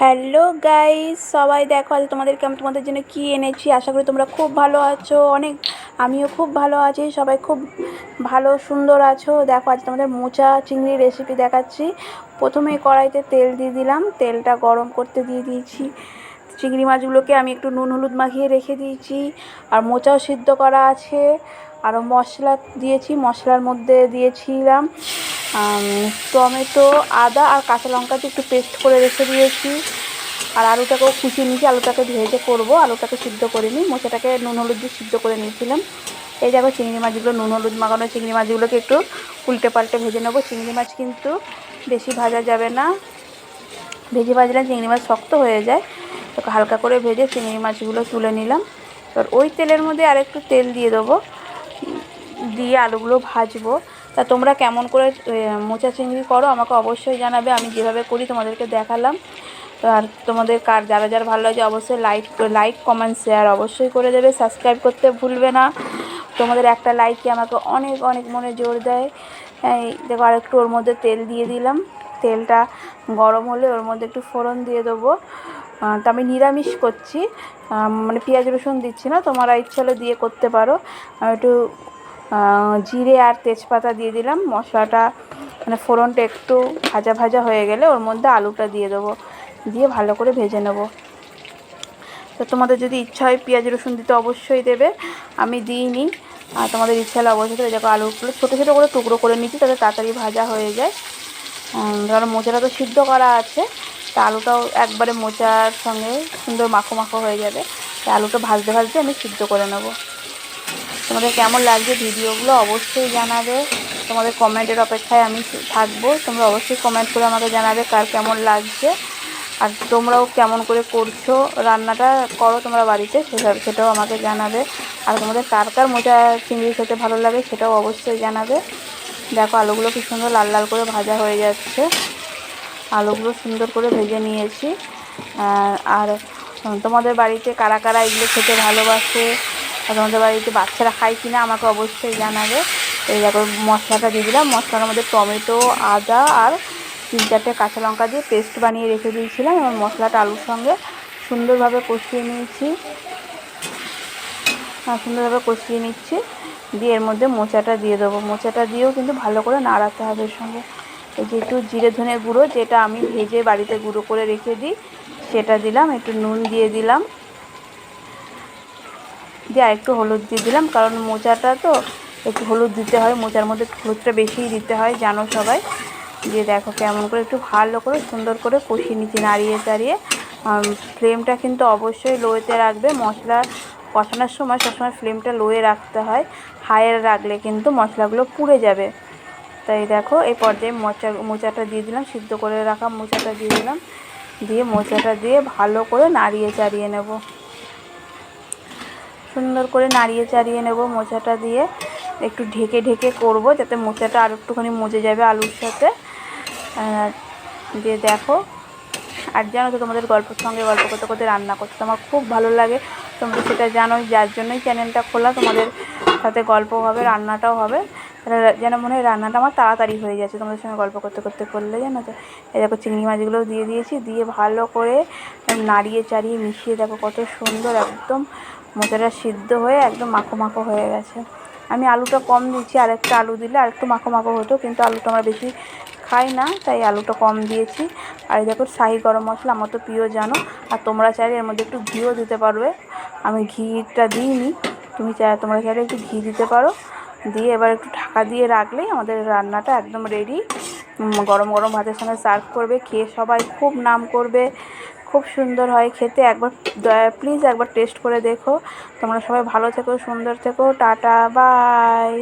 Hello guys সবাই দেখো, আজ তোমাদেরকে আমি তোমাদের জন্য কী এনেছি? আশা করি তোমরা খুব ভালো আছো। অনেক, আমিও খুব ভালো আছি। সবাই খুব ভালো, সুন্দর আছো। দেখো, আজ তোমাদের মোচা চিংড়ির রেসিপি দেখাচ্ছি। প্রথমে কড়াইতে তেল দিয়ে দিলাম। তেলটা গরম করতে দিয়ে দিয়েছি। চিংড়ি মাছগুলোকে আমি একটু নুন হলুদ মাখিয়ে রেখে দিয়েছি। আর মোচাও সিদ্ধ করা আছে। আরও মশলা দিয়েছি। মশলার মধ্যে দিয়েছিলাম টমেটো, আদা আর কাঁচা লঙ্কা দিয়ে একটু পেস্ট করে রেখে দিয়েছি। আর আলুটাকেও কুচিয়ে নিয়েছি, আলুটাকে ভেজে করব। আলুটাকে সিদ্ধ করে নিই। মোচাটাকে নুন হলুদ দিয়ে সিদ্ধ করে নিয়েছিলাম। এই দেখো চিংড়ি মাছগুলো, নুন হলুদ মাখানো চিংড়ি মাছগুলোকে একটু উল্টে পাল্টে ভেজে নেব। চিংড়ি মাছ কিন্তু বেশি ভাজা যাবে না। ভেজে ভাজলে চিংড়ি মাছ শক্ত হয়ে যায়। তো হালকা করে ভেজে চিংড়ি মাছগুলো তুলে নিলাম। এবার ওই তেলের মধ্যে আরেকটু তেল দিয়ে দেবো। দিয়ে আলুগুলো ভাজবো। তা তোমরা কেমন করে মোচা চিংড়ি করো আমাকে অবশ্যই জানাবে, আমি যেভাবে করি তোমাদেরকে দেখালাম। আর তোমাদের কার, যারা যারা ভালো লাগে অবশ্যই লাইক লাইক, কমেন্ট, শেয়ার অবশ্যই করে দেবে, সাবস্ক্রাইব করতে ভুলবে না। তোমাদের একটা লাইকই আমাকে অনেক অনেক মনে জোর দেয়। দেখো আরেকটু ওর মধ্যে তেল দিয়ে দিলাম। তেলটা গরম হলে ওর মধ্যে একটু ফোড়ন দিয়ে দেবো। তো আমি নিরামিষ করছি। মানে পেঁয়াজ রসুন দিচ্ছি না, তোমরা ইচ্ছা হলে দিয়ে করতে পারো। একটু জিরে আর তেজপাতা দিয়ে দিলাম। মশলাটা মানে ফোড়নটা একটু ভাজা ভাজা হয়ে গেলে ওর মধ্যে আলুটা দিয়ে দেবো। দিয়ে ভালো করে ভেজে নেব। তো তোমাদের যদি ইচ্ছা হয় পেঁয়াজ রসুন দিতে অবশ্যই দেবে। আমি দিইনি। আর তোমাদের ইচ্ছা হলে অবশ্যই দেবে। দেখো আলুগুলো ছোটো ছোটো করে টুকরো করে নিচ্ছি তাতে তাড়াতাড়ি ভাজা হয়ে যায়। কারণ মোচাটা তো সিদ্ধ করা আছে। তা আলুটাও একবারে মোচার সঙ্গে সুন্দর মাখো মাখো হয়ে যাবে। তাই আলুটা ভাজতে ভাজতে আমি সিদ্ধ করে নেব। তোমাদের কেমন লাগছে ভিডিওগুলো অবশ্যই জানাবে। তোমাদের কমেন্টের অপেক্ষায় আমি থাকব। তোমরা অবশ্যই কমেন্ট করে আমাকে জানাবে কার কেমন লাগছে। আর তোমরাও কেমন করে করছ রান্নাটা করো তোমরা বাড়িতে সেভাবে সেটাও আমাকে জানাবে। আর তোমাদের কার কার মোচা চিংড়ি খেতে ভালো লাগে সেটাও অবশ্যই জানাবে। দেখো আলুগুলো কি সুন্দর লাল লাল করে ভাজা হয়ে যাচ্ছে। আলুগুলো সুন্দর করে ভেজে নিয়েছি। আর তোমাদের বাড়িতে কারা কারা এগুলো খেতে ভালোবাসে? তোমাদের বাড়িতে বাচ্চারা খায় কিনা আমাকে অবশ্যই জানাবে। এই দেখো, মশলাটা দিয়ে দিলাম। মশলার মধ্যে টমেটো, আদা আর তিন চারটে কাঁচা লঙ্কা দিয়ে পেস্ট বানিয়ে রেখে দিয়েছিলাম এবং মশলাটা আলুর সঙ্গে সুন্দরভাবে কষিয়ে নিয়েছি। সুন্দরভাবে কষিয়ে নিচ্ছি। দিয়ে এর মধ্যে মোচাটা দিয়ে দেবো। মোচাটা দিয়েও কিন্তু ভালো করে নাড়াতে হবে এর সঙ্গে। এই যে একটু জিরে ধনে গুঁড়ো, যেটা আমি ভেজে বাড়িতে গুঁড়ো করে রেখে দিই, সেটা দিলাম। একটু নুন দিয়ে দিলাম। দিয়ে আরেকটু হলুদ দিয়ে দিলাম, কারণ মোচাটা তো একটু হলুদ দিতে হয়, মোচার মধ্যে হলুদটা বেশিই দিতে হয়, জানো সবাই। দিয়ে দেখো কেমন করে একটু ভালো করে, সুন্দর করে কষিয়ে নিচ্ছি নাড়িয়ে চাড়িয়ে। ফ্লেমটা কিন্তু অবশ্যই লোয়েতে রাখবে, মশলা কষানোর সময় সবসময় ফ্লেমটা লোয়ে রাখতে হয়, হাইয়ে রাখলে কিন্তু মশলাগুলো পুড়ে যাবে। তাই দেখো, এই পর্যায়ে মোচা, মোচাটা দিয়ে দিলাম, সিদ্ধ করে রাখা মোচাটা দিয়ে দিলাম। দিয়ে মোচাটা দিয়ে ভালো করে নাড়িয়ে চাড়িয়ে নেব। সুন্দর করে নাড়িয়ে চাড়িয়ে নেব মোচাটা দিয়ে। একটু ঢেকে ঢেকে করব যাতে মোচাটা আর একটুখানি মজে যাবে আলুর সাথে। দিয়ে দেখো, আর জানো তো তোমাদের গল্পের সঙ্গে গল্প করতে করতে রান্না করতে আমার খুব ভালো লাগে। তোমরা সেটা জানোই, যার জন্যই চ্যানেলটা খোলা, তোমাদের সাথে গল্প হবে, রান্নাটাও হবে। যেন মনে হয় রান্নাটা আমার তাড়াতাড়ি হয়ে যাচ্ছে তোমাদের সঙ্গে গল্প করতে করতে করলে, জানো তো? এই দেখো চিংড়ি মাছগুলোও দিয়ে দিয়েছি, দিয়ে ভালো করে নাড়িয়ে চাড়িয়ে মিশিয়ে দেখো কত সুন্দর, একদম মোচাটা সিদ্ধ হয়ে একদম মাখো মাখো হয়ে গেছে। আমি আলুটা কম দিচ্ছি, আরেকটা আলু দিলে আরেকটু মাখো মাখো হতো, কিন্তু আলুটা আমরা বেশি খাই না, তাই আলুটা কম দিয়েছি। আর দেখো শাহি গরম মশলা, আমার তো প্রিয় জানো। আর তোমরা চাইলে এর মধ্যে একটু ঘিও দিতে পারবে। আমি ঘিটা দিইনি, তুমি চাই তোমরা চাইলে একটু ঘি দিতে পারো। দিয়ে এবার একটু ঢাকা দিয়ে রাখলেই আমাদের রান্নাটা একদম রেডি গরম গরম ভাতের সঙ্গে সার্ভ করবে, খেয়ে সবাই খুব নাম করবে। খুব সুন্দর হয় খেতে। একবার দয়া প্লিজ একবার টেস্ট করে দেখো। তোমরা সবাই ভালো থেকো, সুন্দর থেকো। Tata bye